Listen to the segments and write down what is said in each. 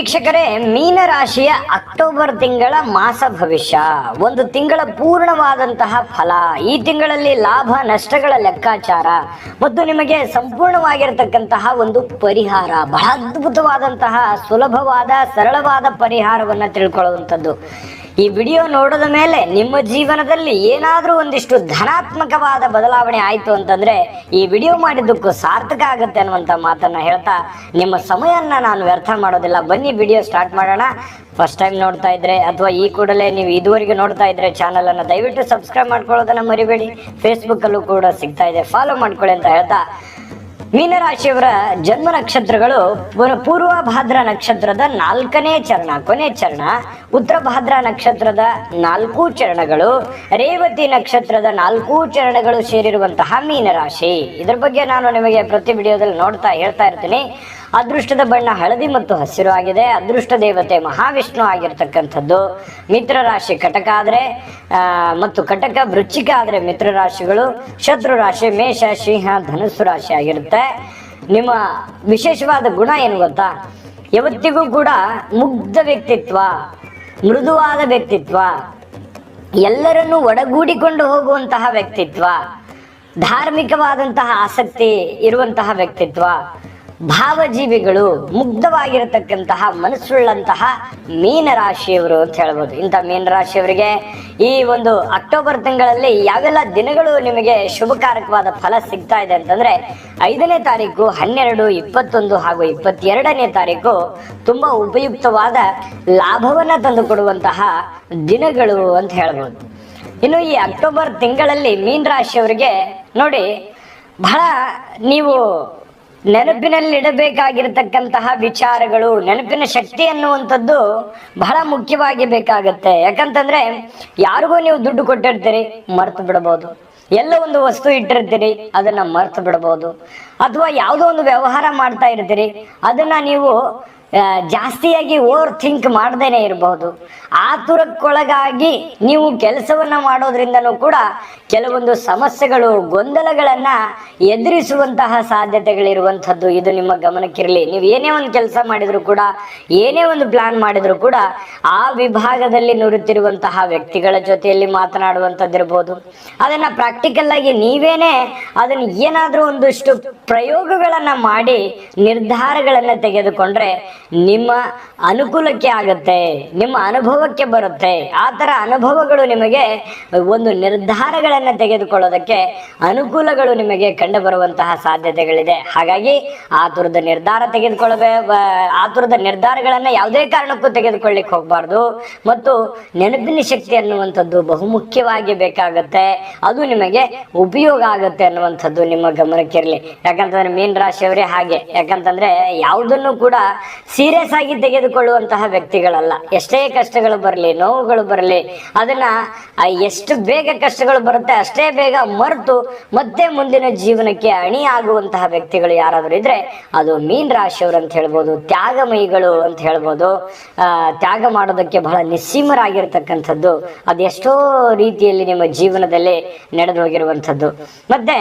ವೀಕ್ಷಕರೇ, ಮೀನರಾಶಿಯ ಅಕ್ಟೋಬರ್ ತಿಂಗಳ ಮಾಸ ಭವಿಷ್ಯ. ಒಂದು ತಿಂಗಳ ಪೂರ್ಣವಾದಂತಹ ಫಲ. ಈ ತಿಂಗಳಲ್ಲಿ ಲಾಭ, ನಷ್ಟಗಳ ಲೆಕ್ಕಾಚಾರ. ಮತ್ತು ನಿಮಗೆ ಸಂಪೂರ್ಣವಾಗಿರತಕ್ಕಂತಹ ಒಂದು ಪರಿಹಾರ. ಬಹಳ ಅದ್ಭುತವಾದಂತಹ, ಸುಲಭವಾದ, ಸರಳವಾದ ಪರಿಹಾರವನ್ನ ತಿಳ್ಕೊಳ್ಳುವಂಥದ್ದು. ಈ ವಿಡಿಯೋ ನೋಡಿದ ಮೇಲೆ ನಿಮ್ಮ ಜೀವನದಲ್ಲಿ ಏನಾದರೂ ಒಂದಿಷ್ಟು ಧನಾತ್ಮಕವಾದ ಬದಲಾವಣೆ ಆಯಿತು ಅಂತಂದ್ರೆ ಈ ವಿಡಿಯೋ ಮಾಡಿದ್ದಕ್ಕೂ ಸಾರ್ಥಕ ಆಗುತ್ತೆ ಅನ್ನುವಂಥ ಮಾತನ್ನ ಹೇಳ್ತಾ ನಿಮ್ಮ ಸಮಯವನ್ನು ನಾನು ವ್ಯರ್ಥ ಮಾಡೋದಿಲ್ಲ. ಬನ್ನಿ ವಿಡಿಯೋ ಸ್ಟಾರ್ಟ್ ಮಾಡೋಣ. ಫಸ್ಟ್ ಟೈಮ್ ನೋಡ್ತಾ ಇದ್ರೆ ಅಥವಾ ಈ ಕೂಡಲೇ ನೀವು ಇದುವರೆಗೆ ನೋಡ್ತಾ ಇದ್ರೆ ಚಾನಲನ್ನು ದಯವಿಟ್ಟು ಸಬ್ಸ್ಕ್ರೈಬ್ ಮಾಡ್ಕೊಳ್ಳೋದನ್ನ ಮರಿಬೇಡಿ. ಫೇಸ್ಬುಕ್ಕಲ್ಲೂ ಕೂಡ ಸಿಗ್ತಾ ಇದೆ. ಫಾಲೋ ಮಾಡ್ಕೊಳ್ಳಿ ಅಂತ ಹೇಳ್ತಾ ಮೀನರಾಶಿಯವರ ಜನ್ಮ ನಕ್ಷತ್ರಗಳು ಪೂರ್ವ- ಭಾದ್ರ ನಕ್ಷತ್ರದ ನಾಲ್ಕನೇ ಚರಣ, ಕೊನೆ ಚರಣ, ಉತ್ತರ ಭಾದ್ರ ನಕ್ಷತ್ರದ ನಾಲ್ಕು ಚರಣಗಳು, ರೇವತಿ ನಕ್ಷತ್ರದ ನಾಲ್ಕು ಚರಣಗಳು ಸೇರಿರುವಂತಹ ಮೀನರಾಶಿ. ಇದ್ರ ಬಗ್ಗೆ ನಾನು ನಿಮಗೆ ಪ್ರತಿ ವಿಡಿಯೋದಲ್ಲಿ ನೋಡ್ತಾ ಹೇಳ್ತಾ ಇರ್ತೀನಿ. ಅದೃಷ್ಟದ ಬಣ್ಣ ಹಳದಿ ಮತ್ತು ಹಸಿರು ಆಗಿದೆ. ಅದೃಷ್ಟ ದೇವತೆ ಮಹಾವಿಷ್ಣು ಆಗಿರ್ತಕ್ಕಂಥದ್ದು. ಮಿತ್ರ ರಾಶಿ ಕಟಕ ಆದ್ರೆ ಮತ್ತು ಕಟಕ ವೃಚ್ಚಿಕ ಆದ್ರೆ ಮಿತ್ರ ರಾಶಿಗಳು. ಶತ್ರು ರಾಶಿ, ಮೇಷ, ಸಿಂಹ, ಧನುಸ್ಸು ರಾಶಿ ಆಗಿರುತ್ತೆ. ನಿಮ್ಮ ವಿಶೇಷವಾದ ಗುಣ ಏನು ಗೊತ್ತಾ? ಯಾವತ್ತಿಗೂ ಕೂಡ ಮುಗ್ಧ ವ್ಯಕ್ತಿತ್ವ, ಮೃದುವಾದ ವ್ಯಕ್ತಿತ್ವ, ಎಲ್ಲರನ್ನು ಒಡಗೂಡಿಕೊಂಡು ಹೋಗುವಂತಹ ವ್ಯಕ್ತಿತ್ವ, ಧಾರ್ಮಿಕವಾದಂತಹ ಆಸಕ್ತಿ ಇರುವಂತಹ ವ್ಯಕ್ತಿತ್ವ ಭಾವಜೀವಿಗಳು ಮುಗ್ಧವಾಗಿರತಕ್ಕಂತಹ ಮನಸ್ಸುಳ್ಳಂತಹ ಮೀನರಾಶಿಯವರು ಅಂತ ಹೇಳ್ಬೋದು. ಇಂಥ ಮೀನರಾಶಿಯವರಿಗೆ ಈ ಒಂದು ಅಕ್ಟೋಬರ್ ತಿಂಗಳಲ್ಲಿ ಯಾವೆಲ್ಲ ದಿನಗಳು ನಿಮಗೆ ಶುಭಕಾರಕವಾದ ಫಲ ಸಿಗ್ತಾ ಇದೆ ಅಂತಂದ್ರೆ ಐದನೇ ತಾರೀಕು, ಹನ್ನೆರಡು, ಇಪ್ಪತ್ತೊಂದು ಹಾಗೂ ಇಪ್ಪತ್ತೆರಡನೇ ತಾರೀಕು ತುಂಬಾ ಉಪಯುಕ್ತವಾದ ಲಾಭವನ್ನ ತಂದುಕೊಡುವಂತಹ ದಿನಗಳು ಅಂತ ಹೇಳ್ಬೋದು. ಇನ್ನು ಈ ಅಕ್ಟೋಬರ್ ತಿಂಗಳಲ್ಲಿ ಮೀನ್ ರಾಶಿಯವರಿಗೆ ನೋಡಿ ಬಹಳ ನೀವು ನೆನಪಿನಲ್ಲಿಡಬೇಕಾಗಿರತಕ್ಕಂತಹ ವಿಚಾರಗಳು, ನೆನಪಿನ ಶಕ್ತಿ ಅನ್ನುವಂಥದ್ದು ಬಹಳ ಮುಖ್ಯವಾಗಿ ಬೇಕಾಗತ್ತೆ. ಯಾಕಂತಂದ್ರೆ ಯಾರಿಗೂ ನೀವು ದುಡ್ಡು ಕೊಟ್ಟಿರ್ತೀರಿ, ಮರ್ತು ಬಿಡಬಹುದು ಎಲ್ಲ ಒಂದು ವಸ್ತು ಇಟ್ಟಿರ್ತೀರಿ, ಅದನ್ನ ಮರ್ತು ಬಿಡಬಹುದು ಅಥವಾ ಯಾವುದೋ ಒಂದು ವ್ಯವಹಾರ ಮಾಡ್ತಾ ಇರ್ತೀರಿ, ಅದನ್ನ ನೀವು ಜಾಸ್ತಿಯಾಗಿ ಓವರ್ ಥಿಂಕ್ ಮಾಡ್ದೇನೆ ಇರಬಹುದು ಆತುರಕ್ಕೊಳಗಾಗಿ ನೀವು ಕೆಲಸವನ್ನ ಮಾಡೋದ್ರಿಂದನೂ ಕೂಡ ಕೆಲವೊಂದು ಸಮಸ್ಯೆಗಳು, ಗೊಂದಲಗಳನ್ನ ಎದುರಿಸುವಂತಹ ಸಾಧ್ಯತೆಗಳಿರುವಂಥದ್ದು ಇದು ನಿಮ್ಮ ಗಮನಕ್ಕಿರಲಿ. ನೀವು ಏನೇ ಒಂದು ಕೆಲಸ ಮಾಡಿದ್ರು ಕೂಡ, ಏನೇ ಒಂದು ಪ್ಲಾನ್ ಮಾಡಿದ್ರು ಕೂಡ ಆ ವಿಭಾಗದಲ್ಲಿ ನುರಿತಿರುವಂತಹ ವ್ಯಕ್ತಿಗಳ ಜೊತೆಯಲ್ಲಿ ಮಾತನಾಡುವಂಥದ್ದಿರ್ಬೋದು. ಅದನ್ನ ಪ್ರಾಕ್ಟಿಕಲ್ ಆಗಿ ನೀವೇನೆ ಅದನ್ನ ಏನಾದ್ರೂ ಒಂದಿಷ್ಟು ಪ್ರಯೋಗಗಳನ್ನ ಮಾಡಿ ನಿರ್ಧಾರಗಳನ್ನ ತೆಗೆದುಕೊಂಡ್ರೆ ನಿಮ್ಮ ಅನುಕೂಲಕ್ಕೆ ಆಗತ್ತೆ, ನಿಮ್ಮ ಅನುಭವಕ್ಕೆ ಬರುತ್ತೆ. ಆ ತರ ಅನುಭವಗಳು ನಿಮಗೆ ಒಂದು ನಿರ್ಧಾರಗಳನ್ನ ತೆಗೆದುಕೊಳ್ಳೋದಕ್ಕೆ ಅನುಕೂಲಗಳು ನಿಮಗೆ ಕಂಡು ಬರುವಂತಹ ಸಾಧ್ಯತೆಗಳಿದೆ. ಹಾಗಾಗಿ ಆತುರದ ನಿರ್ಧಾರ ತೆಗೆದುಕೊಳ್ಳಬೇ ಆತುರದ ನಿರ್ಧಾರಗಳನ್ನ ಯಾವುದೇ ಕಾರಣಕ್ಕೂ ತೆಗೆದುಕೊಳ್ಳಿಕ್ ಹೋಗಬಾರ್ದು. ಮತ್ತು ನೆನಪಿನ ಶಕ್ತಿ ಅನ್ನುವಂಥದ್ದು ಬಹುಮುಖ್ಯವಾಗಿ ಬೇಕಾಗತ್ತೆ. ಅದು ನಿಮಗೆ ಉಪಯೋಗ ಆಗುತ್ತೆ ಅನ್ನುವಂಥದ್ದು ನಿಮ್ಮ ಗಮನಕ್ಕಿರಲಿ ಯಾಕಂತಂದ್ರೆ ಮೀನ್ ರಾಶಿಯವರೇ ಹಾಗೆ. ಯಾಕಂತಂದ್ರೆ ಯಾವುದನ್ನು ಕೂಡ ಸೀರಿಯಸ್ ಆಗಿ ತೆಗೆದುಕೊಳ್ಳುವಂತಹ ವ್ಯಕ್ತಿಗಳಲ್ಲ. ಎಷ್ಟೇ ಕಷ್ಟಗಳು ಬರಲಿ, ನೋವುಗಳು ಬರಲಿ, ಅದನ್ನ ಎಷ್ಟು ಬೇಗ ಕಷ್ಟಗಳು ಬರುತ್ತೆ ಅಷ್ಟೇ ಬೇಗ ಮರೆತು ಮತ್ತೆ ಮುಂದಿನ ಜೀವನಕ್ಕೆ ಅಣಿ ಆಗುವಂತಹ ವ್ಯಕ್ತಿಗಳು ಯಾರಾದರೂ ಇದ್ರೆ ಅದು ಮೀನ್ ರಾಶಿಯವರು ಅಂತ ಹೇಳ್ಬೋದು, ತ್ಯಾಗಮಯಿಗಳು ಅಂತ ಹೇಳ್ಬೋದು. ತ್ಯಾಗ ಮಾಡೋದಕ್ಕೆ ಬಹಳ ನಿಸ್ಸೀಮರಾಗಿರ್ತಕ್ಕಂಥದ್ದು. ಅದೆಷ್ಟೋ ರೀತಿಯಲ್ಲಿ ನಿಮ್ಮ ಜೀವನದಲ್ಲಿ ನಡೆದು ಹೋಗಿರುವಂಥದ್ದು. ಮತ್ತೆ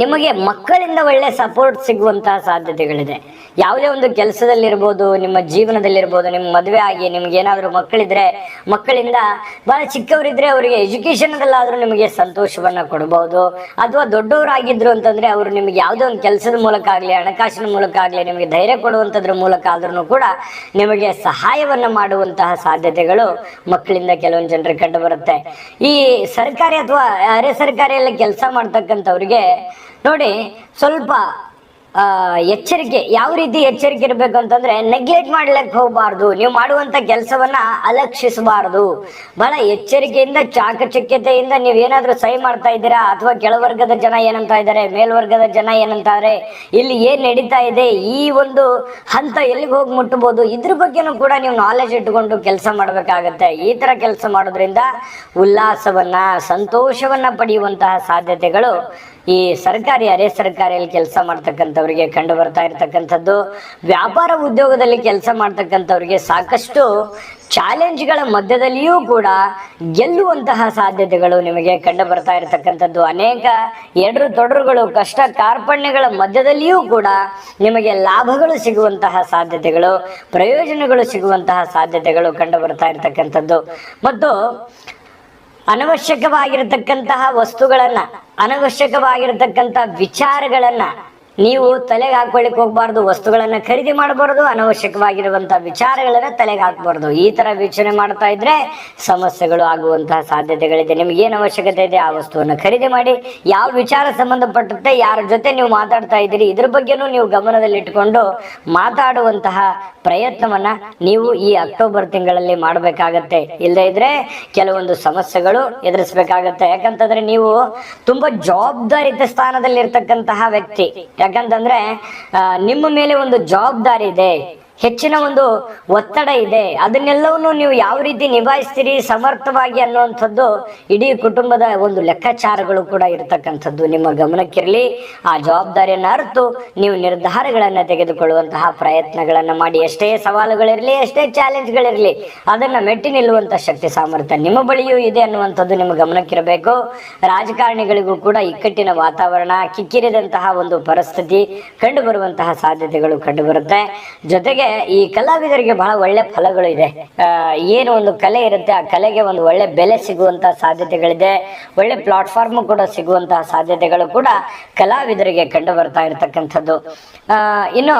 ನಿಮಗೆ ಮಕ್ಕಳಿಂದ ಒಳ್ಳೆ ಸಪೋರ್ಟ್ ಸಿಗುವಂತಹ ಸಾಧ್ಯತೆಗಳಿದೆ. ಯಾವುದೇ ಒಂದು ಕೆಲಸದಲ್ಲಿರ್ಬೋದು, ನಿಮ್ಮ ಜೀವನದಲ್ಲಿರ್ಬೋದು, ನಿಮ್ಮ ಮದುವೆ ಆಗಿ ನಿಮ್ಗೆ ಏನಾದರೂ ಮಕ್ಕಳಿದ್ರೆ, ಮಕ್ಕಳಿಂದ ಬಹಳ ಚಿಕ್ಕವರಿದ್ರೆ ಅವರಿಗೆ ಎಜುಕೇಶನ್ದಲ್ಲಾದರೂ ನಿಮಗೆ ಸಂತೋಷವನ್ನ ಕೊಡಬಹುದು ಅಥವಾ ದೊಡ್ಡವರಾಗಿದ್ರು ಅಂತಂದ್ರೆ ಅವರು ನಿಮಗೆ ಯಾವುದೇ ಒಂದು ಕೆಲಸದ ಮೂಲಕ ಆಗಲಿ, ಹಣಕಾಸಿನ ಮೂಲಕ ಆಗಲಿ, ನಿಮಗೆ ಧೈರ್ಯ ಕೊಡುವಂಥದ್ರ ಮೂಲಕ ಆದ್ರೂ ಕೂಡ ನಿಮಗೆ ಸಹಾಯವನ್ನ ಮಾಡುವಂತಹ ಸಾಧ್ಯತೆಗಳು ಮಕ್ಕಳಿಂದ ಕೆಲವೊಂದು ಜನರಿಗೆ ಕಂಡು ಬರುತ್ತೆ. ಈ ಸರ್ಕಾರಿ ಅಥವಾ ಅರೆ ಸರ್ಕಾರಿ ಎಲ್ಲ ಕೆಲಸ ಮಾಡ್ತಕ್ಕಂಥವ್ರಿಗೆ ನೋಡಿ, ಸ್ವಲ್ಪ ಎಚ್ಚರಿಕೆ, ಯಾವ ರೀತಿ ಎಚ್ಚರಿಕೆ ಇರಬೇಕು ಅಂತಂದ್ರೆ ನೆಗ್ಲೆಕ್ಟ್ ಮಾಡ್ಲಿಕ್ಕೆ ಹೋಗಬಾರ್ದು. ನೀವು ಮಾಡುವಂತ ಕೆಲಸವನ್ನ ಅಲಕ್ಷಿಸಬಾರದು. ಬಹಳ ಎಚ್ಚರಿಕೆಯಿಂದ, ಚಾಕಚಕ್ಯತೆಯಿಂದ ನೀವು ಏನಾದ್ರೂ ಸಹಿ ಮಾಡ್ತಾ ಇದ್ದೀರಾ? ಅಥವಾ ಕೆಳವರ್ಗದ ಜನ ಏನಂತ ಇದ್ದಾರೆ? ಮೇಲ್ವರ್ಗದ ಜನ ಏನಂತಾರೆ ಇಲ್ಲಿ ಏನ್ ನಡೀತಾ ಇದೆ? ಈ ಒಂದು ಹಂತ ಎಲ್ಲಿಗೆ ಹೋಗಿ ಮುಟ್ಟಬಹುದು ಇದ್ರ ಬಗ್ಗೆನೂ ಕೂಡ ನೀವು ನಾಲೆಜ್ ಇಟ್ಕೊಂಡು ಕೆಲಸ ಮಾಡಬೇಕಾಗತ್ತೆ. ಈ ತರ ಕೆಲಸ ಮಾಡೋದ್ರಿಂದ ಉಲ್ಲಾಸವನ್ನ, ಸಂತೋಷವನ್ನ ಪಡೆಯುವಂತಹ ಸಾಧ್ಯತೆಗಳು ಈ ಸರ್ಕಾರಿ, ಅರೆ ಸರ್ಕಾರಿಯಲ್ಲಿ ಕೆಲಸ ಮಾಡ್ತಕ್ಕಂಥವ್ರಿಗೆ ಕಂಡು ಬರ್ತಾ ಇರತಕ್ಕಂಥದ್ದು, ವ್ಯಾಪಾರ ಉದ್ಯೋಗದಲ್ಲಿ ಕೆಲಸ ಮಾಡ್ತಕ್ಕಂಥವ್ರಿಗೆ ಸಾಕಷ್ಟು ಚಾಲೆಂಜ್ಗಳ ಮಧ್ಯದಲ್ಲಿಯೂ ಕೂಡ ಗೆಲ್ಲುವಂತಹ ಸಾಧ್ಯತೆಗಳು ನಿಮಗೆ ಕಂಡು ಬರ್ತಾ ಇರತಕ್ಕಂಥದ್ದು. ಅನೇಕ ಎಡರು ತೊಡರುಗಳು, ಕಷ್ಟ ಕಾರ್ಪಣ್ಯಗಳ ಮಧ್ಯದಲ್ಲಿಯೂ ಕೂಡ ನಿಮಗೆ ಲಾಭಗಳು ಸಿಗುವಂತಹ ಸಾಧ್ಯತೆಗಳು, ಪ್ರಯೋಜನಗಳು ಸಿಗುವಂತಹ ಸಾಧ್ಯತೆಗಳು ಕಂಡು ಬರ್ತಾ ಇರತಕ್ಕಂಥದ್ದು. ಮತ್ತು ಅನವಶ್ಯಕವಾಗಿರತಕ್ಕಂತಹ ವಸ್ತುಗಳನ್ನ ಅನವಶ್ಯಕವಾಗಿರತಕ್ಕಂತಹ ವಿಚಾರಗಳನ್ನ ನೀವು ತಲೆಗೆ ಹಾಕೊಳ್ಳಿಕ್ ಹೋಗ್ಬಾರ್ದು, ವಸ್ತುಗಳನ್ನ ಖರೀದಿ ಮಾಡಬಾರ್ದು, ಅನವಶ್ಯಕವಾಗಿರುವಂತ ವಿಚಾರಗಳನ್ನ ತಲೆಗೆ ಹಾಕ್ಬಾರ್ದು. ಈ ತರ ವೀಕ್ಷಣೆ ಮಾಡ್ತಾ ಇದ್ರೆ ಸಮಸ್ಯೆಗಳು ಆಗುವಂತಹ ಸಾಧ್ಯತೆಗಳಿದೆ. ನಿಮ್ಗೆ ಏನ್ ಅವಶ್ಯಕತೆ ಇದೆ? ಆ ವಸ್ತುವನ್ನ ಖರೀದಿ ಮಾಡಿ. ಯಾವ ವಿಚಾರ ಸಂಬಂಧಪಟ್ಟಂತೆ, ಯಾರ ಜೊತೆ ನೀವು ಮಾತಾಡ್ತಾ ಇದ್ದೀರಿ, ಇದ್ರ ಬಗ್ಗೆನೂ ನೀವು ಗಮನದಲ್ಲಿ ಇಟ್ಕೊಂಡು ಮಾತಾಡುವಂತಹ ಪ್ರಯತ್ನವನ್ನ ನೀವು ಈ ಅಕ್ಟೋಬರ್ ತಿಂಗಳಲ್ಲಿ ಮಾಡಬೇಕಾಗತ್ತೆ. ಇಲ್ಲದೆ ಇದ್ರೆ ಕೆಲವೊಂದು ಸಮಸ್ಯೆಗಳು ಎದುರಿಸಬೇಕಾಗತ್ತೆ. ಯಾಕಂತಂದ್ರೆ ನೀವು ತುಂಬಾ ಜವಾಬ್ದಾರಿತ ಸ್ಥಾನದಲ್ಲಿ ಇರ್ತಕ್ಕಂತಹ ವ್ಯಕ್ತಿ. ಯಾಕಂತಂದ್ರೆ ನಿಮ್ಮ ಮೇಲೆ ಒಂದು ಜವಾಬ್ದಾರಿ ಇದೆ. ಹೆಚ್ಚಿನ ಒಂದು ಒತ್ತಡ ಇದೆ. ಅದನ್ನೆಲ್ಲವನ್ನು ನೀವು ಯಾವ ರೀತಿ ನಿಭಾಯಿಸ್ತೀರಿ, ಸಮರ್ಥವಾಗಿ ಅನ್ನುವಂಥದ್ದು ಇಡೀ ಕುಟುಂಬದ ಒಂದು ಲೆಕ್ಕಾಚಾರಗಳು ಕೂಡ ಇರತಕ್ಕಂಥದ್ದು. ನಿಮ್ಮ ಗಮನಕ್ಕಿರಲಿ, ಆ ಜವಾಬ್ದಾರಿಯನ್ನು ಅರ್ತು ನೀವು ನಿರ್ಧಾರಗಳನ್ನು ತೆಗೆದುಕೊಳ್ಳುವಂತಹ ಪ್ರಯತ್ನಗಳನ್ನು ಮಾಡಿ. ಎಷ್ಟೇ ಸವಾಲುಗಳಿರಲಿ, ಎಷ್ಟೇ ಚಾಲೆಂಜ್ಗಳಿರಲಿ, ಅದನ್ನು ಮೆಟ್ಟಿ ನಿಲ್ಲುವಂಥ ಶಕ್ತಿ, ಸಾಮರ್ಥ್ಯ ನಿಮ್ಮ ಬಳಿಯೂ ಇದೆ ಅನ್ನುವಂಥದ್ದು ನಿಮ್ಮ ಗಮನಕ್ಕಿರಬೇಕು. ರಾಜಕಾರಣಿಗಳಿಗೂ ಕೂಡ ಇಕ್ಕಟ್ಟಿನ ವಾತಾವರಣ, ಕಿಕ್ಕಿರಿದಂತಹ ಒಂದು ಪರಿಸ್ಥಿತಿ ಕಂಡುಬರುವಂತಹ ಸಾಧ್ಯತೆಗಳು ಕಂಡುಬರುತ್ತೆ. ಜೊತೆಗೆ ಈ ಕಲಾವಿದರಿಗೆ ಬಹಳ ಒಳ್ಳೆ ಫಲಗಳು ಇದೆ. ಏನು ಒಂದು ಕಲೆ ಇರುತ್ತೆ, ಆ ಕಲೆಗೆ ಒಂದು ಒಳ್ಳೆ ಬೆಲೆ ಸಿಗುವಂತಹ ಸಾಧ್ಯತೆಗಳಿದೆ. ಒಳ್ಳೆ ಪ್ಲಾಟ್ಫಾರ್ಮ್ ಕೂಡ ಸಿಗುವಂತಹ ಸಾಧ್ಯತೆಗಳು ಕೂಡ ಕಲಾವಿದರಿಗೆ ಕಂಡು ಬರ್ತಾ ಇರತಕ್ಕಂಥದ್ದು. ಇನ್ನು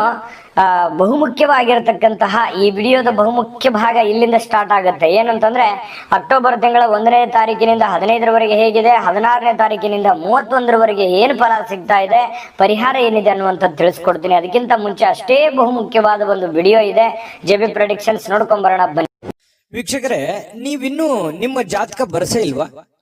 ಬಹುಮುಖ್ಯವಾಗಿರತಕ್ಕಂತಹ ಈ ವಿಡಿಯೋದ ಬಹುಮುಖ್ಯ ಭಾಗ ಇಲ್ಲಿಂದ ಸ್ಟಾರ್ಟ್ ಆಗುತ್ತೆ. ಏನಂತಂದ್ರೆ, ಅಕ್ಟೋಬರ್ ತಿಂಗಳ ಒಂದನೇ ತಾರೀಕಿನಿಂದ ಹದಿನೈದರವರೆಗೆ ಹೇಗಿದೆ, ಹದಿನಾರನೇ ತಾರೀಕಿನಿಂದ ಮೂವತ್ತೊಂದರವರೆಗೆ ಏನು ಫಲ ಸಿಗ್ತಾ ಇದೆ, ಪರಿಹಾರ ಏನಿದೆ ಅನ್ನುವಂಥದ್ದು ತಿಳಿಸ್ಕೊಡ್ತೀನಿ. ಅದಕ್ಕಿಂತ ಮುಂಚೆ ಅಷ್ಟೇ ಬಹುಮುಖ್ಯವಾದ ಒಂದು ವಿಡಿಯೋ ಇದೆ. ಜೆಬಿ ಪ್ರೊಡಿಕ್ಷನ್ಸ್ ನೋಡ್ಕೊಂಡ್ ಬರೋಣ, ಬನ್ನಿ. ವೀಕ್ಷಕರೇ, ನೀವಿನ್ನೂ ನಿಮ್ಮ ಜಾತಕ ಬರಸೇ ಇಲ್ವಾ?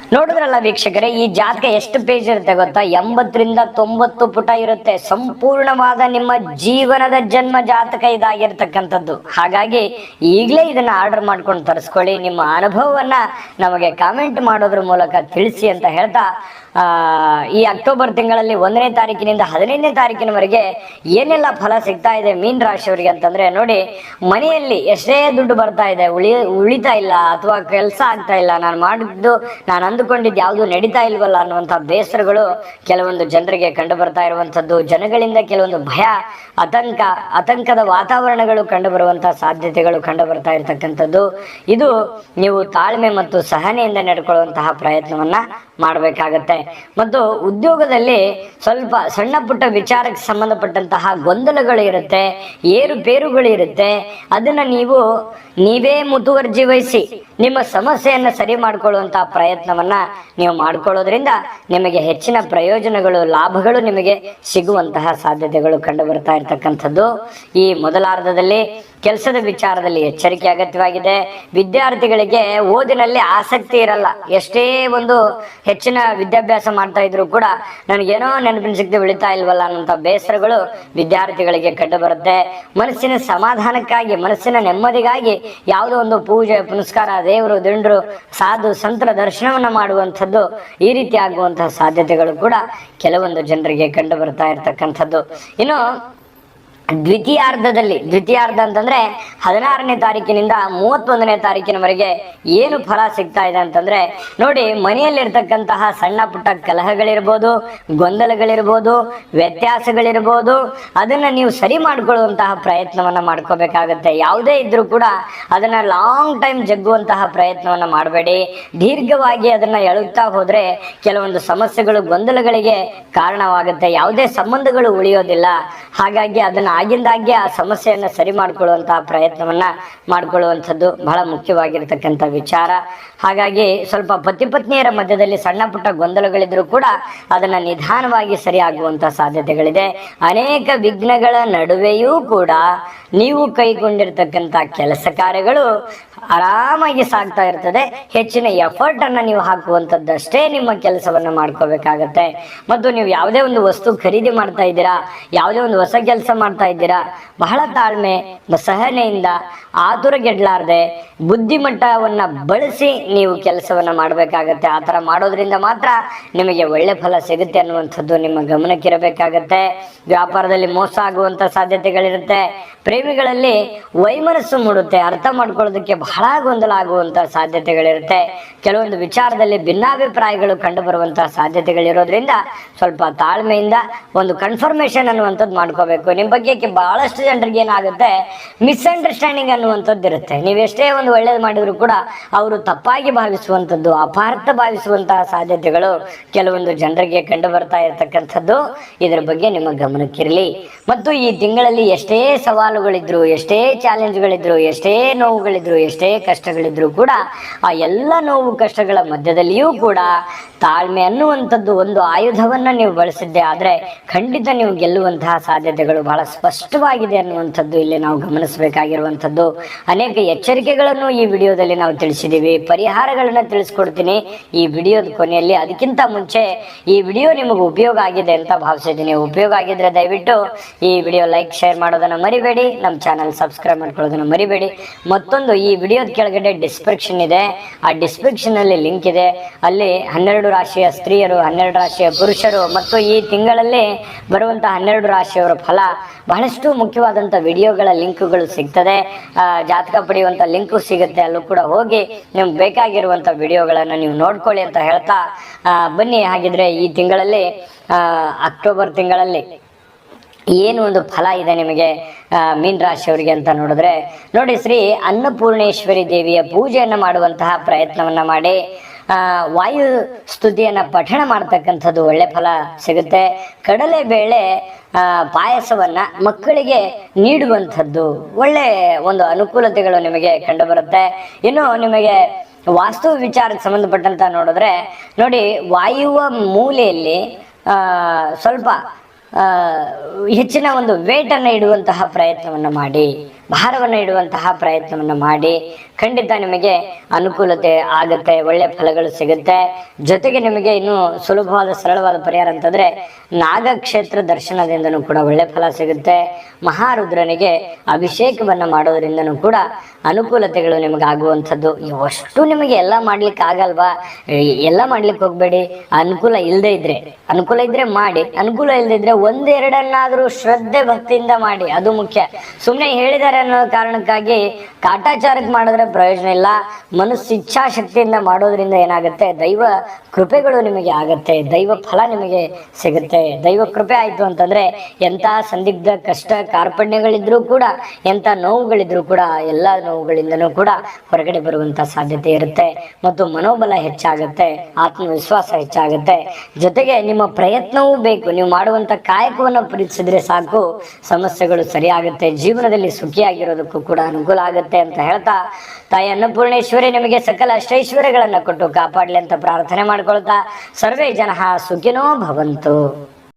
ನೋಡಿದ್ರಲ್ಲ ವೀಕ್ಷಕರೇ, ಈ ಜಾತಕ ಎಷ್ಟು ಪೇಜ್ ಇರುತ್ತೆ ಗೊತ್ತಾ? ಎಂಬತ್ತರಿಂದ ತೊಂಬತ್ತು ಪುಟ ಇರುತ್ತೆ. ಸಂಪೂರ್ಣವಾದ ನಿಮ್ಮ ಜೀವನದ ಜನ್ಮ ಜಾತಕ ಇದಾಗಿರ್ತಕ್ಕಂಥದ್ದು. ಹಾಗಾಗಿ ಈಗಲೇ ಇದನ್ನ ಆರ್ಡರ್ ಮಾಡ್ಕೊಂಡು ತರಿಸ್ಕೊಳ್ಳಿ. ನಿಮ್ಮ ಅನುಭವವನ್ನ ನಮಗೆ ಕಾಮೆಂಟ್ ಮಾಡೋದ್ರ ಮೂಲಕ ತಿಳಿಸಿ ಅಂತ ಹೇಳ್ತಾ ಆ, ಈ ಅಕ್ಟೋಬರ್ ತಿಂಗಳಲ್ಲಿ ಒಂದನೇ ತಾರೀಕಿನಿಂದ ಹದಿನೈದನೇ ತಾರೀಕಿನವರೆಗೆ ಏನೆಲ್ಲ ಫಲ ಸಿಗ್ತಾ ಇದೆ ಮೀನ್ ರಾಶಿಯವರಿಗೆ ಅಂತಂದ್ರೆ ನೋಡಿ ಮನೆಯಲ್ಲಿ ಎಷ್ಟೇ ದುಡ್ಡು ಬರ್ತಾ ಇದೆ ಉಳಿ ಉಳಿತಾ ಇಲ್ಲ ಅಥವಾ ಕೆಲಸ ಆಗ್ತಾ ಇಲ್ಲ ನಾನು ಮಾಡಿದ್ದು ನಾನು ಅಂದುಕೊಂಡಿದ್ದು ಯಾವುದು ನಡೀತಾ ಇಲ್ವಲ್ಲ ಅನ್ನುವಂಥ ಬೇಸರಗಳು ಕೆಲವೊಂದು ಜನರಿಗೆ ಕಂಡು ಬರ್ತಾ ಇರುವಂಥದ್ದು. ಜನಗಳಿಂದ ಕೆಲವೊಂದು ಭಯ ಆತಂಕ ಆತಂಕದ ವಾತಾವರಣಗಳು ಕಂಡು ಬರುವಂತಹ ಸಾಧ್ಯತೆಗಳು ಕಂಡು ಬರ್ತಾ ಇರತಕ್ಕಂಥದ್ದು. ಇದು ನೀವು ತಾಳ್ಮೆ ಮತ್ತು ಸಹನೆಯಿಂದ ನಡ್ಕೊಳ್ಳುವಂತಹ ಪ್ರಯತ್ನವನ್ನ ಮಾಡಬೇಕಾಗತ್ತೆ. ಮತ್ತು ಉದ್ಯೋಗದಲ್ಲಿ ಸ್ವಲ್ಪ ಸಣ್ಣ ಪುಟ್ಟ ವಿಚಾರಕ್ಕೆ ಸಂಬಂಧಪಟ್ಟಂತಹ ಗೊಂದಲಗಳು ಇರುತ್ತೆ, ಏರುಪೇರುಗಳು ಇರುತ್ತೆ. ಅದನ್ನ ನೀವು, ನೀವೇ ಮುತುವರ್ಜಿ ವಹಿಸಿ ನಿಮ್ಮ ಸಮಸ್ಯೆಯನ್ನು ಸರಿ ಮಾಡಿಕೊಳ್ಳುವಂತಹ ಪ್ರಯತ್ನವನ್ನ ನೀವು ಮಾಡ್ಕೊಳ್ಳೋದ್ರಿಂದ ನಿಮಗೆ ಹೆಚ್ಚಿನ ಪ್ರಯೋಜನಗಳು, ಲಾಭಗಳು ನಿಮಗೆ ಸಿಗುವಂತಹ ಸಾಧ್ಯತೆಗಳು ಕಂಡು ಬರ್ತಾ ಇರತಕ್ಕಂಥದ್ದು. ಈ ಮೊದಲಾರ್ಧದಲ್ಲಿ ಕೆಲಸದ ವಿಚಾರದಲ್ಲಿ ಎಚ್ಚರಿಕೆ ಅಗತ್ಯವಾಗಿದೆ. ವಿದ್ಯಾರ್ಥಿಗಳಿಗೆ ಓದಿನಲ್ಲಿ ಆಸಕ್ತಿ ಇರಲ್ಲ. ಎಷ್ಟೇ ಒಂದು ಹೆಚ್ಚಿನ ವಿದ್ಯಾಭ್ಯಾಸ ಮಾಡ್ತಾ ಇದ್ರು ಕೂಡ ನನಗೇನೋ ನೆನಪಿನ ಶಕ್ತಿ ಉಳಿತಾ ಇಲ್ವಲ್ಲ ಅನ್ನೋಂಥ ಬೇಸರಗಳು ವಿದ್ಯಾರ್ಥಿಗಳಿಗೆ ಕಂಡು ಬರುತ್ತೆ ಮನಸ್ಸಿನ ಸಮಾಧಾನಕ್ಕಾಗಿ, ಮನಸ್ಸಿನ ನೆಮ್ಮದಿಗಾಗಿ ಯಾವುದೋ ಒಂದು ಪೂಜೆ, ಪುನಸ್ಕಾರ, ದೇವರು, ದಿಂಡ್ರು, ಸಾಧು, ಸಂತರ ದರ್ಶನವನ್ನು ಮಾಡುವಂಥದ್ದು ಈ ರೀತಿ ಆಗುವಂತಹ ಸಾಧ್ಯತೆಗಳು ಕೂಡ ಕೆಲವೊಂದು ಜನರಿಗೆ ಕಂಡು ಬರ್ತಾ ಇರ್ತಕ್ಕಂಥದ್ದು. ಇನ್ನು ದ್ವಿತೀಯಾರ್ಧದಲ್ಲಿ, ದ್ವಿತೀಯಾರ್ಧ ಅಂತಂದ್ರೆ ಹದಿನಾರನೇ ತಾರೀಕಿನಿಂದ ಮೂವತ್ತೊಂದನೇ ತಾರೀಕಿನವರೆಗೆ ಏನು ಫಲ ಸಿಗ್ತಾ ಇದೆ ಅಂತಂದ್ರೆ, ನೋಡಿ ಮನೆಯಲ್ಲಿರ್ತಕ್ಕಂತಹ ಸಣ್ಣ ಪುಟ್ಟ ಕಲಹಗಳಿರ್ಬೋದು, ಗೊಂದಲಗಳಿರ್ಬೋದು, ವ್ಯತ್ಯಾಸಗಳಿರ್ಬೋದು, ಅದನ್ನ ನೀವು ಸರಿ ಮಾಡಿಕೊಳ್ಳುವಂತಹ ಪ್ರಯತ್ನವನ್ನ ಮಾಡ್ಕೋಬೇಕಾಗತ್ತೆ. ಯಾವುದೇ ಇದ್ರೂ ಕೂಡ ಅದನ್ನ ಲಾಂಗ್ ಟೈಮ್ ಜಗ್ಗುವಂತಹ ಪ್ರಯತ್ನವನ್ನ ಮಾಡಬೇಡಿ. ದೀರ್ಘವಾಗಿ ಅದನ್ನ ಎಳುತ್ತಾ ಹೋದ್ರೆ ಕೆಲವೊಂದು ಸಮಸ್ಯೆಗಳು, ಗೊಂದಲಗಳಿಗೆ ಕಾರಣವಾಗುತ್ತೆ. ಯಾವುದೇ ಸಂಬಂಧಗಳು ಉಳಿಯೋದಿಲ್ಲ. ಹಾಗಾಗಿ ಅದನ್ನ ಆಗಿಂದಾಗ್ಗೆ ಆ ಸಮಸ್ಯೆಯನ್ನ ಸರಿ ಮಾಡ್ಕೊಳ್ಳುವಂತಹ ಪ್ರಯತ್ನವನ್ನ ಮಾಡ್ಕೊಳ್ಳುವಂಥದ್ದು ಬಹಳ ಮುಖ್ಯವಾಗಿರ್ತಕ್ಕಂಥ ವಿಚಾರ. ಹಾಗಾಗಿ ಸ್ವಲ್ಪ ಪತಿ ಪತ್ನಿಯರ ಮಧ್ಯದಲ್ಲಿ ಸಣ್ಣ ಪುಟ್ಟ ಗೊಂದಲಗಳಿದ್ರು ಕೂಡ ಅದನ್ನ ನಿಧಾನವಾಗಿ ಸರಿ ಆಗುವಂತಹ ಸಾಧ್ಯತೆಗಳಿದೆ. ಅನೇಕ ವಿಘ್ನಗಳ ನಡುವೆಯೂ ಕೂಡ ನೀವು ಕೈಗೊಂಡಿರ್ತಕ್ಕಂಥ ಕೆಲಸ ಕಾರ್ಯಗಳು ಆರಾಮಾಗಿ ಸಾಗ್ತಾ ಇರ್ತದೆ. ಹೆಚ್ಚಿನ ಎಫರ್ಟ್ ಅನ್ನ ನೀವು ಹಾಕುವಂತದ್ದಷ್ಟೇ ನಿಮ್ಮ ಕೆಲಸವನ್ನ ಮಾಡ್ಕೋಬೇಕಾಗತ್ತೆ. ಮತ್ತು ನೀವು ಯಾವುದೇ ಒಂದು ವಸ್ತು ಖರೀದಿ ಮಾಡ್ತಾ ಇದ್ದೀರಾ, ಯಾವುದೇ ಒಂದು ಹೊಸ ಕೆಲಸ ಮಾಡ್ತಾ ಇದ್ದೀರಾ, ಬಹಳ ತಾಳ್ಮೆ ಸಹನೆಯಿಂದ ಆತುರ ಆತುರಗೆಡ್ಲಾರ್ದೆ ಬುದ್ಧಿಮಟ್ಟವನ್ನ ಬಳಸಿ ನೀವು ಕೆಲಸವನ್ನ ಮಾಡ್ಬೇಕಾಗತ್ತೆ. ಆತರ ಮಾಡೋದ್ರಿಂದ ಮಾತ್ರ ನಿಮಗೆ ಒಳ್ಳೆ ಫಲ ಸಿಗುತ್ತೆ ಅನ್ನುವಂಥದ್ದು ನಿಮ್ಮ ಗಮನಕ್ಕಿರಬೇಕಾಗತ್ತೆ. ವ್ಯಾಪಾರದಲ್ಲಿ ಮೋಸ ಆಗುವಂತ ಸಾಧ್ಯತೆಗಳಿರುತ್ತೆ. ಪ್ರೇಮಿಗಳಲ್ಲಿ ವೈಮನಸ್ಸು ಮೂಡುತ್ತೆ. ಅರ್ಥ ಮಾಡ್ಕೊಳ್ಳೋದಕ್ಕೆ ಬಹಳ ಗೊಂದಲ ಆಗುವಂತ ಸಾಧ್ಯತೆಗಳಿರುತ್ತೆ. ಕೆಲವೊಂದು ವಿಚಾರದಲ್ಲಿ ಭಿನ್ನಾಭಿಪ್ರಾಯಗಳು ಕಂಡು ಬರುವಂತಹ ಸಾಧ್ಯತೆಗಳಿರೋದ್ರಿಂದ ಸ್ವಲ್ಪ ತಾಳ್ಮೆಯಿಂದ ಒಂದು ಕನ್ಫರ್ಮೇಶನ್ ಅನ್ನುವಂಥದ್ದು ಮಾಡ್ಕೋಬೇಕು. ನಿಮ್ಮ ಬಗ್ಗೆ ಬಹಳಷ್ಟು ಜನರಿಗೆ ಏನಾಗುತ್ತೆ? ಮಿಸ್ಅಂಡರ್ಸ್ಟ್ಯಾಂಡಿಂಗ್ ಅನ್ನುವಂಥದ್ದು ಇರುತ್ತೆ ನೀವೆಷ್ಟೇ ಒಂದು ಒಳ್ಳೇದು ಮಾಡಿದ್ರು ಕೂಡ ಅವರು ತಪ್ಪಾಗಿ ಭಾವಿಸುವಂಥದ್ದು, ಅಪಾರ್ಥ ಭಾವಿಸುವಂತಹ ಸಾಧ್ಯತೆಗಳು ಕೆಲವೊಂದು ಜನರಿಗೆ ಕಂಡು ಬರ್ತಾ ಇರತಕ್ಕಂಥದ್ದು. ಇದರ ಬಗ್ಗೆ ನಿಮ್ಮ ಗಮನಕ್ಕಿರಲಿ. ಮತ್ತು ಈ ತಿಂಗಳಲ್ಲಿ ಎಷ್ಟೇ ಸವಾಲುಗಳಿದ್ರು, ಎಷ್ಟೇ ಚಾಲೆಂಜ್ಗಳಿದ್ರು ಎಷ್ಟೇ ನೋವುಗಳಿದ್ರು, ಎಷ್ಟೇ ಕಷ್ಟಗಳಿದ್ರು ಕೂಡ ಆ ಎಲ್ಲ ನೋವು ಕಷ್ಟಗಳ ಮಧ್ಯದಲ್ಲಿಯೂ ಕೂಡ ತಾಳ್ಮೆ ಅನ್ನುವಂಥದ್ದು ಒಂದು ಆಯುಧವನ್ನ ನೀವು ಬಳಸಿದ್ದೆ ಆದ್ರೆ ಖಂಡಿತ ನೀವು ಗೆಲ್ಲುವಂತಹ ಸಾಧ್ಯತೆಗಳು ಬಹಳ ಸ್ಪಷ್ಟವಾಗಿದೆ ಅನ್ನುವಂಥದ್ದು ಇಲ್ಲಿ ನಾವು ಗಮನಿಸಬೇಕಾಗಿರುವಂಥದ್ದು. ಅನೇಕ ಎಚ್ಚರಿಕೆಗಳನ್ನು ಈ ವಿಡಿಯೋದಲ್ಲಿ ನಾವು ತಿಳಿಸಿದ್ದೀವಿ. ಪರಿಹಾರಗಳನ್ನ ತಿಳಿಸ್ಕೊಡ್ತೀನಿ ಈ ವಿಡಿಯೋದ ಕೊನೆಯಲ್ಲಿ. ಅದಕ್ಕಿಂತ ಮುಂಚೆ ಈ ವಿಡಿಯೋ ನಿಮಗೆ ಉಪಯೋಗ ಆಗಿದೆ ಅಂತ ಭಾವಿಸಿದ್ದೀನಿ. ಉಪಯೋಗ ಆಗಿದ್ರೆ ದಯವಿಟ್ಟು ಈ ವಿಡಿಯೋ ಲೈಕ್, ಶೇರ್ ಮಾಡೋದನ್ನ ಮರಿಬೇಡಿ. ನಮ್ಮ ಚಾನಲ್ ಸಬ್ಸ್ಕ್ರೈಬ್ ಮಾಡ್ಕೊಳ್ಳೋದನ್ನ ಮರಿಬೇಡಿ. ಮತ್ತೊಂದು ಈ ವಿಡಿಯೋದ ಕೆಳಗಡೆ ಡಿಸ್ಕ್ರಿಪ್ಷನ್ ಇದೆ. ಆ ಡಿಸ್ಕ್ರಿಪ್ಷನ್ ಅಲ್ಲಿ ಲಿಂಕ್ ಇದೆ. ಅಲ್ಲಿ ಹನ್ನೆರಡು ರಾಶಿಯ ಸ್ತ್ರೀಯರು, ಹನ್ನೆರಡು ರಾಶಿಯ ಪುರುಷರು ಮತ್ತು ಈ ತಿಂಗಳಲ್ಲಿ ಬರುವಂತಹ ಹನ್ನೆರಡು ರಾಶಿಯವರ ಫಲ. ಬಹಳಷ್ಟು ಮುಖ್ಯವಾದಂಥ ವಿಡಿಯೋಗಳ ಲಿಂಕ್ಗಳು ಸಿಗ್ತದೆ. ಜಾತಕ ಪಡೆಯುವಂಥ ಲಿಂಕು ಸಿಗುತ್ತೆ. ಅಲ್ಲೂ ಕೂಡ ಹೋಗಿ ನಿಮ್ಗೆ ಬೇಕಾಗಿರುವಂಥ ವಿಡಿಯೋಗಳನ್ನು ನೀವು ನೋಡ್ಕೊಳ್ಳಿ ಅಂತ ಹೇಳ್ತಾ ಬನ್ನಿ. ಹಾಗಿದ್ರೆ ಈ ತಿಂಗಳಲ್ಲಿ ಅಕ್ಟೋಬರ್ ತಿಂಗಳಲ್ಲಿ ಏನು ಒಂದು ಫಲ ಇದೆ ನಿಮಗೆ ಮೀನ್ ರಾಶಿಯವರಿಗೆ ಅಂತ ನೋಡಿದ್ರೆ, ನೋಡಿ ಶ್ರೀ ಅನ್ನಪೂರ್ಣೇಶ್ವರಿ ದೇವಿಯ ಪೂಜೆಯನ್ನು ಮಾಡುವಂತಹ ಪ್ರಯತ್ನವನ್ನ ಮಾಡಿ ವಾಯು ಸ್ತುತಿಯನ್ನ ಪಠಣ ಮಾಡ್ತಕ್ಕಂಥದ್ದು ಒಳ್ಳೆ ಫಲ ಸಿಗುತ್ತೆ. ಕಡಲೆ ಬೇಳೆ ಪಾಯಸವನ್ನ ಮಕ್ಕಳಿಗೆ ನೀಡುವಂಥದ್ದು ಒಳ್ಳೆ ಒಂದು ಅನುಕೂಲತೆಗಳು ನಿಮಗೆ ಕಂಡುಬರುತ್ತೆ. ಇನ್ನು ನಿಮಗೆ ವಾಸ್ತು ವಿಚಾರಕ್ಕೆ ಸಂಬಂಧಪಟ್ಟಂತ ನೋಡಿದ್ರೆ, ನೋಡಿ ವಾಯುವ ಮೂಲೆಯಲ್ಲಿ ಸ್ವಲ್ಪ ಹೆಚ್ಚಿನ ಒಂದು ವೇಟನ್ನು ಇಡುವಂತಹ ಪ್ರಯತ್ನವನ್ನು ಮಾಡಿ. ಭಾರವನ್ನು ಇಡುವಂತಹ ಪ್ರಯತ್ನವನ್ನು ಮಾಡಿ ಖಂಡಿತ ನಿಮಗೆ ಅನುಕೂಲತೆ ಆಗುತ್ತೆ, ಒಳ್ಳೆ ಫಲಗಳು ಸಿಗುತ್ತೆ. ಜೊತೆಗೆ ನಿಮಗೆ ಇನ್ನು ಸುಲಭವಾದ, ಸರಳವಾದ ಪರಿಹಾರ ಅಂತಂದ್ರೆ ನಾಗಕ್ಷೇತ್ರ ದರ್ಶನದಿಂದನೂ ಕೂಡ ಒಳ್ಳೆ ಫಲ ಸಿಗುತ್ತೆ. ಮಹಾರುದ್ರನಿಗೆ ಅಭಿಷೇಕವನ್ನ ಮಾಡೋದ್ರಿಂದನೂ ಕೂಡ ಅನುಕೂಲತೆಗಳು ನಿಮಗೆ ಆಗುವಂಥದ್ದು. ಅಷ್ಟು ನಿಮಗೆ ಎಲ್ಲ ಮಾಡ್ಲಿಕ್ಕೆ ಆಗಲ್ವಾ? ಎಲ್ಲ ಮಾಡ್ಲಿಕ್ಕೆ ಹೋಗ್ಬೇಡಿ. ಅನುಕೂಲ ಇಲ್ಲದೆ ಇದ್ರೆ, ಅನುಕೂಲ ಇದ್ರೆ ಮಾಡಿ, ಅನುಕೂಲ ಇಲ್ಲದಿದ್ರೆ ಒಂದೆರಡನ್ನಾದ್ರೂ ಶ್ರದ್ಧೆ ಭಕ್ತಿಯಿಂದ ಮಾಡಿ, ಅದು ಮುಖ್ಯ. ಸುಮ್ಮನೆ ಹೇಳಿದ್ದಾರೆ ಅನ್ನೋ ಕಾರಣಕ್ಕಾಗಿ ಕಾಟಾಚಾರಕ್ಕೆ ಮಾಡಿದ್ರೆ ಪ್ರಯೋಜನ ಇಲ್ಲ. ಮನಸ್ಸು ಇಚ್ಛಾಶಕ್ತಿಯಿಂದ ಮಾಡೋದ್ರಿಂದ ಏನಾಗುತ್ತೆ? ದೈವ ಕೃಪೆಗಳು ನಿಮಗೆ ಆಗತ್ತೆ. ದೈವ ಫಲ ನಿಮಗೆ ಸಿಗುತ್ತೆ. ದೈವ ಕೃಪೆ ಆಯ್ತು ಅಂತಂದ್ರೆ ಎಂಥ ಸಂದಿಗ್ಧ ಕಷ್ಟ ಕಾರ್ಪಣ್ಯಗಳಿದ್ರೂ ಕೂಡ, ಎಂಥ ನೋವುಗಳಿದ್ರೂ ಕೂಡ, ಎಲ್ಲ ನೋವುಗಳಿಂದನೂ ಕೂಡ ಹೊರಗಡೆ ಬರುವಂತ ಸಾಧ್ಯತೆ ಇರುತ್ತೆ. ಮತ್ತು ಮನೋಬಲ ಹೆಚ್ಚಾಗುತ್ತೆ. ಆತ್ಮವಿಶ್ವಾಸ ಹೆಚ್ಚಾಗುತ್ತೆ. ಜೊತೆಗೆ ನಿಮ್ಮ ಪ್ರಯತ್ನವೂ ಬೇಕು. ನೀವು ಮಾಡುವಂತ ಕಾಯಕವನ್ನು ಪ್ರೀತಿಸಿದ್ರೆ ಸಾಕು. ಸಮಸ್ಯೆಗಳು ಸರಿಯಾಗುತ್ತೆ. ಜೀವನದಲ್ಲಿ ಸುಖಿಯಾಗಿರೋದಕ್ಕೂ ಕೂಡ ಅನುಕೂಲ ಆಗುತ್ತೆ ಅಂತ ಹೇಳ್ತಾ ತಾಯಿ ಅನ್ನಪೂರ್ಣೇಶ್ವರಿ ನಿಮಗೆ ಸಕಲ ಅಷ್ಟೈಶ್ವರ್ಯಗಳನ್ನ ಕೊಟ್ಟು ಕಾಪಾಡಲಿ ಅಂತ ಪ್ರಾರ್ಥನೆ ಮಾಡ್ಕೊಳ್ತಾ ಸರ್ವೇ ಜನ ಸುಖಿನೋ ಭವಂತು.